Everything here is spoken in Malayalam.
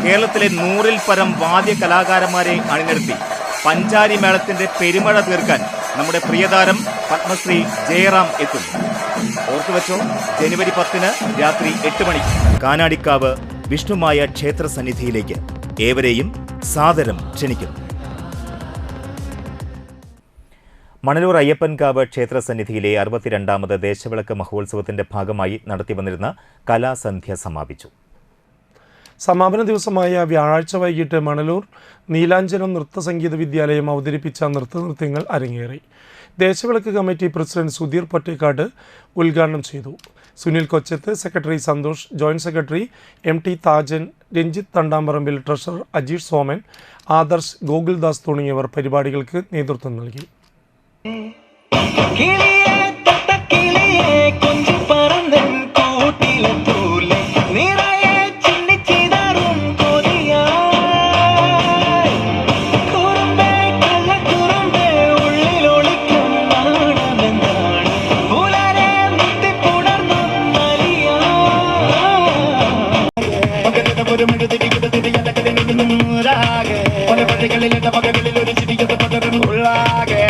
കേരളത്തിലെ നൂറിൽ പരം വാദ്യ കലാകാരന്മാരെ അണിനിരത്തി പഞ്ചാരി മേളത്തിന്റെ പെരുമഴ തീർക്കാൻ നമ്മുടെ പ്രിയതാരം പത്മശ്രീ ജയറാം എത്തും. ഓർത്തുവെച്ചോ ജനുവരി പത്തിന് രാത്രി എട്ട് മണിക്ക് കാനാടിക്കാവ് വിഷ്ണുമായ ക്ഷേത്ര സന്നിധിയിലേക്ക് ഏവരെയും സാദരം ക്ഷണിക്കുന്നു. മണലൂർ അയ്യപ്പൻകാവ് ക്ഷേത്ര സന്നിധിയിലെ അറുപത്തിരണ്ടാമത് ദേശവിളക്ക് മഹോത്സവത്തിന്റെ ഭാഗമായി നടത്തിവന്നിരുന്ന കലാസന്ധ്യ സമാപിച്ചു. സമാപന ദിവസമായ വ്യാഴാഴ്ച വൈകിട്ട് മണലൂർ നീലാഞ്ചനം നൃത്ത സംഗീത വിദ്യാലയം അവതരിപ്പിച്ച നൃത്തനൃത്യങ്ങൾ അരങ്ങേറി. ദേശവിളക്ക് കമ്മിറ്റി പ്രസിഡന്റ് സുധീർ പൊറ്റേക്കാട് ഉദ്ഘാടനം ചെയ്തു. Sunil Kochath secretary Santhosh joint secretary M T Thajan Ranjith Thandamparambil treasurer Ajeesh Soman Adarsh Gokuldas തുടങ്ങിയവർ പരിപാടികൾക്ക് നേതൃത്വം നൽകി. കടലിലിട്ട മകളിൽ ഒരു ചിരിക്കുന്ന പകരം ഉള്ളാകെ